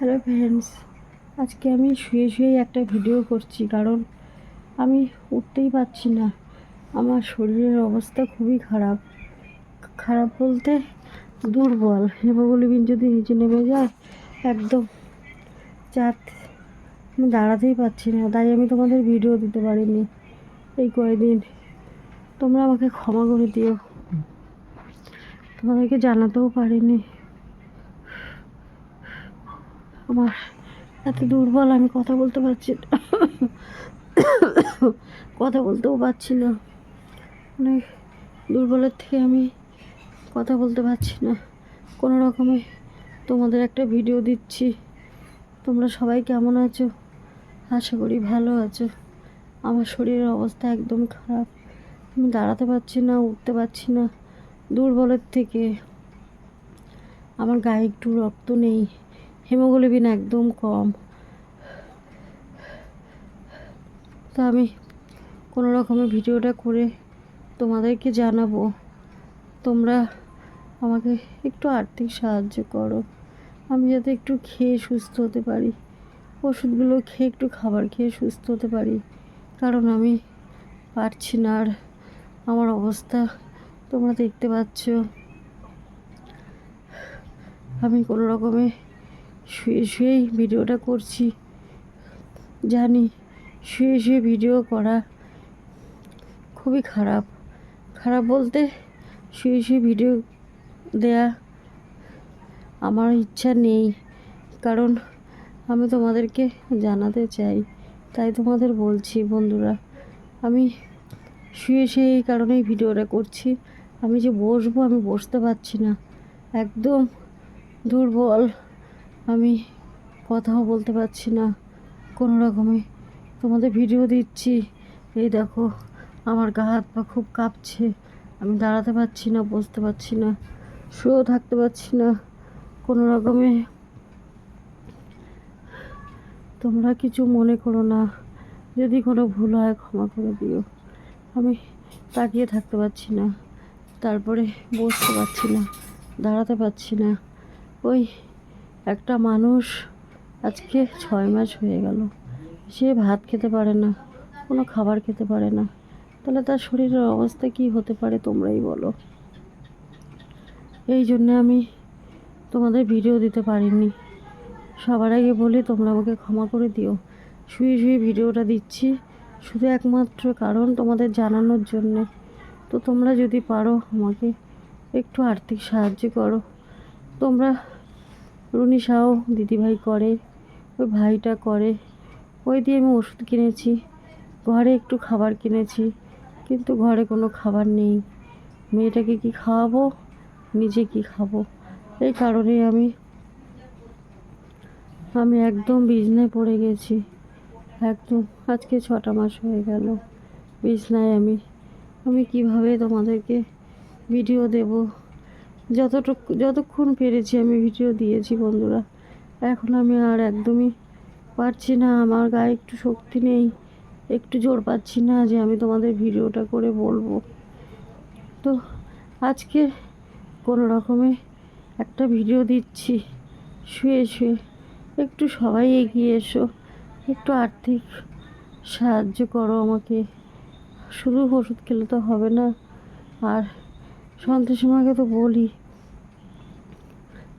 Hello friends আজকে আমি শুয়ে শুয়েই একটা ভিডিও করছি কারণ আমি উঠতেই পারছি না। আমার শরীরের অবস্থা খুবই খারাপ। খারাপ বলতে দুর্বল। হিমোগ্লোবিন যদি নিচে নেমে যায়, একদম চাঁদ আমি দাঁড়াতেই পারছি না, তাই আমি তোমাদের ভিডিও দিতে পারিনি এই কয়দিন। তোমরা আমাকে ক্ষমা করে দিও। তোমাদেরকে জানাতেও পারিনি। আমার এত দুর্বল, আমি কথা বলতে পারছি না। কথা বলতেও পারছি না। অনেক দুর্বলের থেকে আমি কথা বলতে পারছি না। কোনো রকমে তোমাদের একটা ভিডিও দিচ্ছি। তোমরা সবাই কেমন আছো? আশা করি ভালো আছো। আমার শরীরের অবস্থা একদম খারাপ। আমি দাঁড়াতে পারছি না, উঠতে পারছি না দুর্বলের থেকে। আমার গায়ে একটু রক্ত নেই। হিমোগ্লোবিন একদম কম। তো আমি কোনো রকমে ভিডিওটা করে তোমাদেরকে জানাব। তোমরা আমাকে একটু আর্থিক সাহায্য করো। আমি যাতে একটু খেয়ে সুস্থ হতে পারি। ওষুধগুলো খেয়ে একটু খাবার খেয়ে সুস্থ হতে পারি। কারণ আমি পারছি না আর আমার অবস্থা তোমরা দেখতে পাচ্ছ। আমি কোনো রকমে শুয়ে শুয়েই ভিডিওটা করছি। জানি শুয়ে শুয়ে ভিডিও করা খুবই খারাপ। খারাপ বলতে শুয়ে শুয়ে ভিডিও দেয়া আমার ইচ্ছা নেই। কারণ আমি তোমাদেরকে জানাতে চাই, তাই তোমাদের বলছি বন্ধুরা, আমি শুয়ে শুয়ে এই কারণেই ভিডিওটা করছি। আমি যে বসবো আমি বসতে পারছি না। একদম দুর্বল। আমি কথাও বলতে পারছি না কোনো রকমে। তোমাদের ভিডিও দিচ্ছি। এই দেখো, আমার গা হাত পা খুব কাঁপছে। আমি দাঁড়াতে পারছি না, বসতে পারছি না, শুয়েও থাকতে পারছি না কোনো রকমে। তোমরা কিছু মনে করো না। যদি কোনো ভুল হয় ক্ষমা করে দিও। আমি তাকিয়ে থাকতে পারছি না, তারপরে বসতে পারছি না, দাঁড়াতে পারছি না। ওই একটা মানুষ আজকে ছয় মাস হয়ে গেল। সে ভাত খেতে পারে না, কোনো খাবার খেতে পারে না। তাহলে তার শরীরের অবস্থা কি হতে পারে তোমরাই বলো। এই জন্যে আমি তোমাদের ভিডিও দিতে পারিনি। সবার আগে বলি, তোমরা আমাকে ক্ষমা করে দিও। শুয়ে শুয়ে ভিডিওটা দিচ্ছি, শুধু একমাত্র কারণ তোমাদের জানানোর জন্যে। তো তোমরা যদি পারো আমাকে একটু আর্থিক সাহায্য করো। তোমরা রুনি সাহ দিদিভাই করে ওই ভাইটা করে। ওই দিয়ে আমি ওষুধ কিনেছি, ঘরে একটু খাবার কিনেছি, কিন্তু ঘরে কোনো খাবার নেই। মেয়েটাকে কি খাওয়াবো? নিজে কি খাব? এই কারণে আমি আমি একদম বিছনায় পড়ে গেছি। একদম, আজকে ছটা মাস হয়ে গেল বিছনায় আমি। আমি কীভাবে তোমাদেরকে ভিডিও দেব? যতটুকু, যতক্ষণ পেরেছি আমি ভিডিও দিয়েছি বন্ধুরা। এখন আমি আর একদমই পারছি না, আমার গায়ে একটু শক্তি নেই, একটু জোর পাচ্ছি না যে আমি তোমাদের ভিডিওটা করে বলব। তো আজকে কোনো রকমে একটা ভিডিও দিচ্ছি, শুয়ে শুয়ে। একটু সবাই এগিয়ে এসো, একটু আর্থিক সাহায্য করো আমাকে। শুধু ওষুধ খেলে তো হবে না, আর সন্তোষীমাকে তো বলি।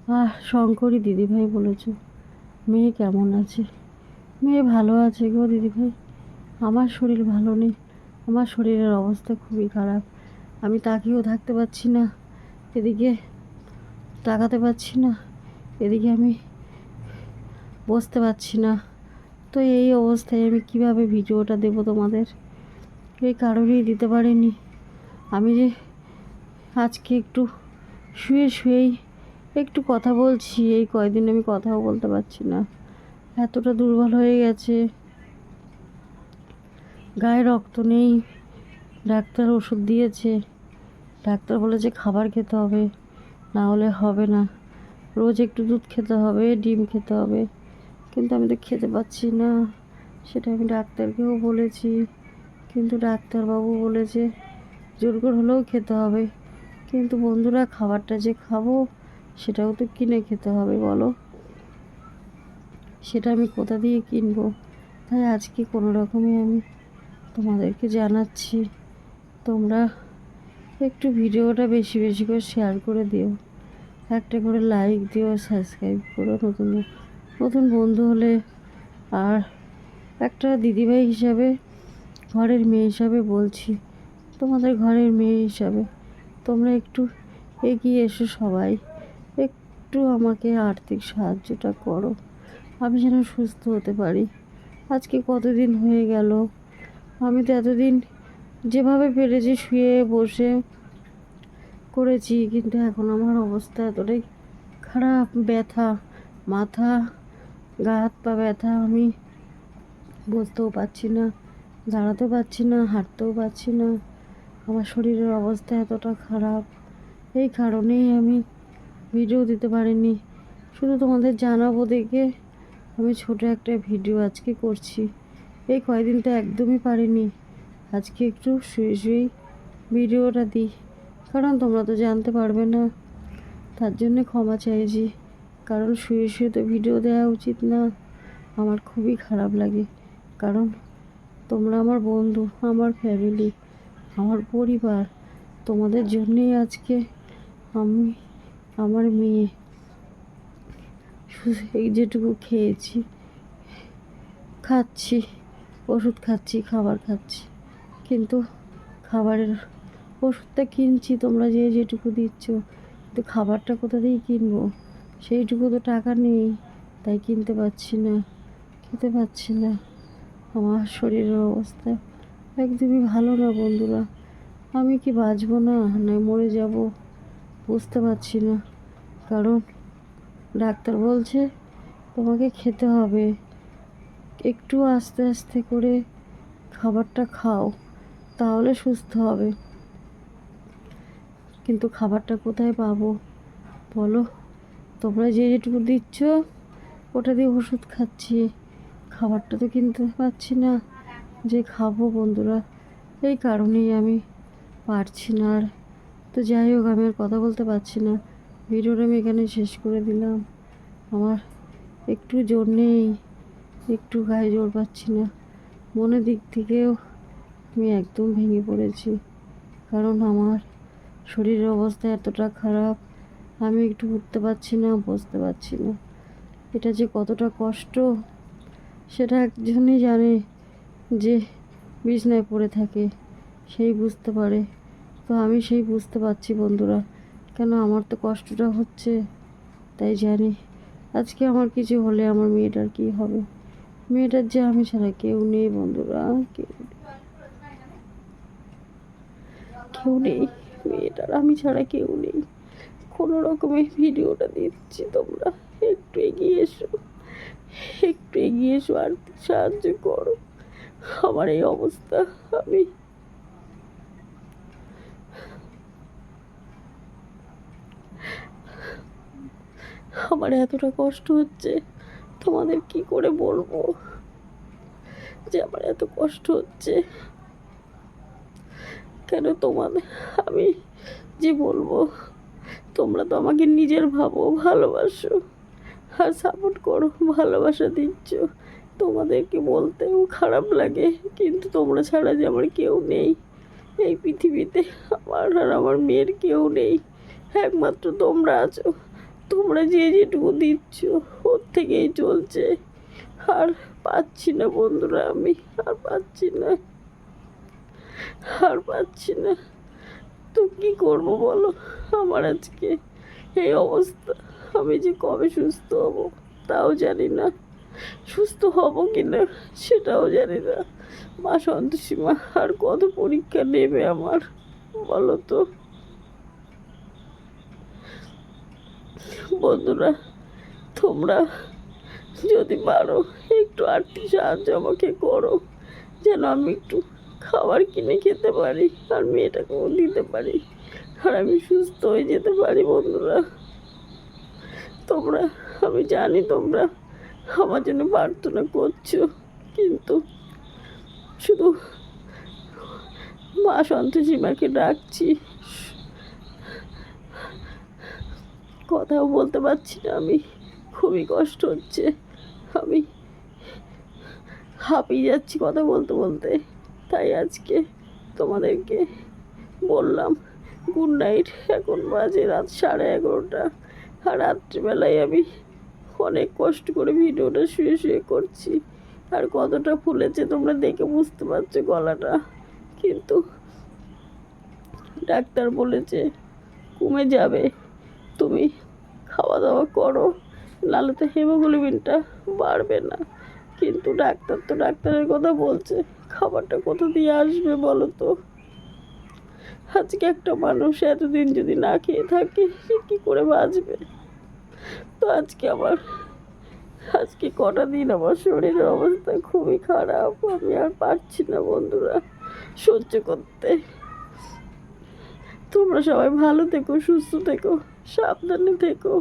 আহ, শঙ্করী দিদিভাই বলেছ, মেয়ে কেমন আছে? মেয়ে ভালো আছে গো দিদিভাই। আমার শরীর ভালো নেই। আমার শরীরের অবস্থা খুবই খারাপ। আমি তাকিয়েও থাকতে পারছি না। এদিকে তাকাতে পারছি না। এদিকে আমি বসতে পারছি না। তো এই অবস্থায় আমি কীভাবে ভিডিওটা দেব তোমাদের? এই কারণেই দিতে পারিনি। আমি যে আজকে একটু শুয়ে শুয়েই একটু কথা বলছি। এই কয়দিন আমি কথাও বলতে পারছি না। এতটা দুর্বল হয়ে গেছে। গায়ে রক্ত নেই। ডাক্তার ওষুধ দিয়েছে। ডাক্তার বলেছে খাবার খেতে হবে, না হলে হবে না। রোজ একটু দুধ খেতে হবে, ডিম খেতে হবে। কিন্তু আমি তো খেতে পাচ্ছি না। সেটা আমি ডাক্তারকেও বলেছি। কিন্তু ডাক্তারবাবু বলেছে, জোর করে হলেও খেতে হবে। কিন্তু বন্ধুরা, খাবারটা যে খাব, সেটাও তো কিনে খেতে হবে, বলো। সেটা আমি কোথা দিয়ে কিনবো? তাই আজকে কোনো রকমে আমি তোমাদেরকে জানাচ্ছি, তোমরা একটু ভিডিওটা বেশি বেশি করে শেয়ার করে দিও। একটা করে লাইক দিও সাবস্ক্রাইব করো, নতুন নতুন বন্ধু হলে আর একটা দিদিভাই হিসাবে, ঘরের মেয়ে হিসাবে বলছি, তোমাদের ঘরের মেয়ে হিসাবে। তোমরা একটু এগিয়ে এসো সবাই। একটু আমাকে আর্থিক সাহায্যটা করো। আমি যেন সুস্থ হতে পারি। আজকে কতদিন হয়ে গেল? আমি তো এতদিন যেভাবে পেরেছি শুয়ে বসে করেছি, কিন্তু এখন আমার অবস্থা এতটাই খারাপ। ব্যথা, মাথা, গা, হাত পা ব্যথা, আমি বসতেও পারছি না দাঁড়াতে পারছি না, হাঁটতেও পারছি না। আমার শরীরের অবস্থা এতটা খারাপ। এই কারণেই আমি ভিডিও দিতে পারিনি। শুধু তোমাদের জানাব দেখে আমি ছোট একটা ভিডিও আজকে করছি। এই কয়দিন তো একদমই পারিনি। আজকে একটু শুয়ে শুয়েই ভিডিওটা দিই। কারণ তোমরা তো জানতে পারবে না। তার জন্যে ক্ষমা চাইছি। কারণ শুয়ে শুয়ে তো ভিডিও দেওয়া উচিত না। আমার খুবই খারাপ লাগে। কারণ তোমরা আমার বন্ধু, আমার ফ্যামিলি আমার পরিবার, তোমাদের জন্যেই আজকে আমি, আমার মেয়ে। এই যেটুকু খেয়েছি, খাচ্ছি, ওষুধ খাচ্ছি, খাবার খাচ্ছি। কিন্তু খাবারের ওষুধটা কিনছি, তোমরা যে যেটুকু দিচ্ছ, কিন্তু খাবারটা কোথা দিয়ে কিনবো? সেইটুকু তো টাকা নেই, তাই কিনতে পারছি না, খেতে পারছি না। আমার শরীরের অবস্থা একদমই ভালো না বন্ধুরা। আমি কি বাঁচবো না না মরে যাব? বুঝতে পারছি না। কারণ ডাক্তার বলছে তোমাকে খেতে হবে। একটু আস্তে আস্তে করে খাবারটা খাও, তাহলে সুস্থ হবে। কিন্তু খাবারটা কোথায় পাবো? বলো, তোমরা যে যেটুকু দিচ্ছ, ওটা দিয়ে ওষুধ খাচ্ছি। খাবারটা তো কিনতে পারছি না। যে খাব বন্ধুরা, এই কারণেই আমি পারছি না আর। তো যাই হোক, আমি আর কথা বলতে পারছি না। ভিডিওটা আমি এখানে শেষ করে দিলাম। আমার একটু জোর নেই, একটু গায়ে জোর পাচ্ছি না। মনের দিক থেকেও আমি একদম ভেঙে পড়েছি। কারণ আমার শরীরের অবস্থা এতটা খারাপ, আমি একটু উঠতে পারছি না, বসতে পারছি না। এটা যে কতটা কষ্ট, সেটা একজনই জানে। যে বিছনায় পড়ে থাকে, সেই বুঝতে পারে। তো আমি সেই বুঝতে পারছি বন্ধুরা। কেন আমার তো কষ্টটা হচ্ছে, তাই জানি। আজকে আমার কিছু হলে আমার মেয়েটার কি হবে? মেয়েটার যে আমি ছাড়া কেউ নেই বন্ধুরা, কেউ নেই। কেউ নেই, মেয়েটার আমি ছাড়া কেউ নেই। কোনো রকমের ভিডিওটা দিচ্ছি তোমরা। একটু এগিয়ে এসো, একটু এগিয়ে এসো, আর সাহায্য করো। আমার এই অবস্থা, আমি আমার এতটা কষ্ট হচ্ছে, তোমাদের কি করে বলব? যে আমার এত কষ্ট হচ্ছে। কেন তোমাদের আমি যে বলব, তোমরা তো আমাকে নিজের ভাবো, ভালোবাসো। আর সাপোর্ট করো, ভালোবাসা দিচ্ছ। তোমাদেরকে বলতেও খারাপ লাগে, কিন্তু তোমরা ছাড়া যে আমার কেউ নেই। এই পৃথিবীতে আমার আর আমার মেয়ের কেউ নেই। একমাত্র তোমরা আছো। তোমরা যে যেটুকু দিচ্ছ, ওর থেকেই চলছে। আর পাচ্ছি না বন্ধুরা আমি, আর পাচ্ছি না। আর পাচ্ছি না। তো কি করব বলো? আমার আজকে এই অবস্থা। আমি যে কবে সুস্থ হব, তাও জানি না। সুস্থ হব কি না সেটাও জানি না। মা সন্তোষীমা আর কত পরীক্ষা নেবে আমার, বলো তো? বন্ধুরা, তোমরা যদি পারো, একটু আর্থিক সাহায্য আমাকে করো, যেন আমি একটু খাবার কিনে খেতে পারি, আর মেয়েটাকেও দিতে পারি, আর আমি সুস্থ হয়ে যেতে পারি, বন্ধুরা। তোমরা, আমি জানি তোমরা আমার জন্য প্রার্থনা করছ, কিন্তু শুধু মা সন্তোষী মাকে ডাকছি। কথাও বলতে পারছি না আমি, খুবই কষ্ট হচ্ছে। আমি হাঁপিয়ে যাচ্ছি কথা বলতে বলতে। তাই আজকে তোমাদেরকে বললাম গুড নাইট এখন বাজে রাত সাড়ে এগারোটা। আর রাত্রিবেলায় আমি অনেক কষ্ট করে ভিডিওটা শুয়ে শুয়ে করছি। আর কতটা ফুলেছে তোমরা দেখে বুঝতে পারছ গলাটা। কিন্তু ডাক্তার বলেছে কমে যাবে। তুমি খাওয়া দাওয়া করো। নাহলে তো হেমোগ্লোবিনটা বাড়বে না। কিন্তু ডাক্তার তো ডাক্তারের কথা বলছে, খাবারটা কোথা দিয়ে আসবে বলো তো? আজকে একটা মানুষ এতদিন যদি না খেয়ে থাকে, সে কী করে বাঁচবে? তো আজকে আমার, আজকে কটা দিন আমার শরীরের অবস্থা খুবই খারাপ, আমি আর পারছি না বন্ধুরা, সহ্য করতে। তোমরা সবাই ভালো থেকো, সুস্থ থেকো, সাবধানে থেকো।